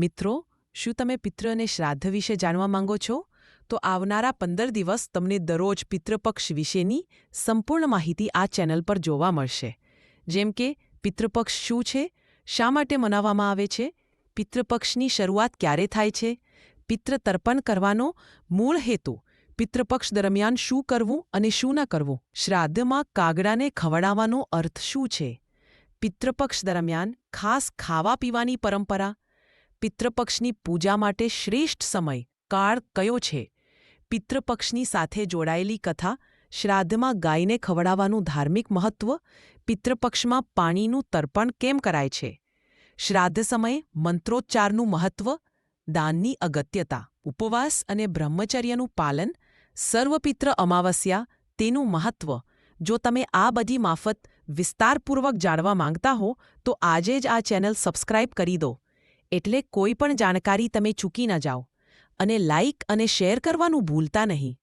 મિત્રો, શું તમે પિતૃ અને શ્રાદ્ધ વિશે જાણવા માંગો છો? તો આવનારા પંદર દિવસ તમને દરરોજ પિતૃપક્ષ વિશેની સંપૂર્ણ માહિતી આ ચેનલ પર જોવા મળશે. જેમ કે પિતૃપક્ષ શું છે? શા માટે મનાવવામાં આવે છે? પિતૃપક્ષની શરૂઆત ક્યારે થાય છે? પિત્ર તર્પણ કરવાનો મૂળ હેતુ પિતૃપક્ષ દરમિયાન શું કરવું અને શું ન કરવું? શ્રાદ્ધમાં કાગડાને ખવડાવવાનો અર્થ શું છે? પિતૃપક્ષ દરમિયાન ખાસ ખાવા પીવાની પરંપરા પિતૃપક્ષની પૂજા માટે શ્રેષ્ઠ સમય કાળ કયો છે? પિતૃપક્ષની સાથે જોડાયેલી કથા શ્રાદ્ધમાં ગાયને ખવડાવવાનું ધાર્મિક મહત્વ, પિતૃપક્ષમાં પાણીનું તર્પણ કેમ કરાય છે? શ્રાદ્ધ સમયે મંત્રોચ્ચારનું મહત્વ, દાનની અગત્યતા, ઉપવાસ અને બ્રહ્મચર્યનું પાલન સર્વપિત્ર અમાવસ્યા તેનું મહત્વ. જો તમે આ બધી માફત વિસ્તારપૂર્વક જાણવા માંગતા હો, તો આજે જ આ ચેનલ સબસ્ક્રાઇબ કરી દો. એટલે કોઈ પણ જાણકારી તમે ચૂકી ન જાઓ અને લાઇક અને શેર કરવાનું ભૂલતા નહીં.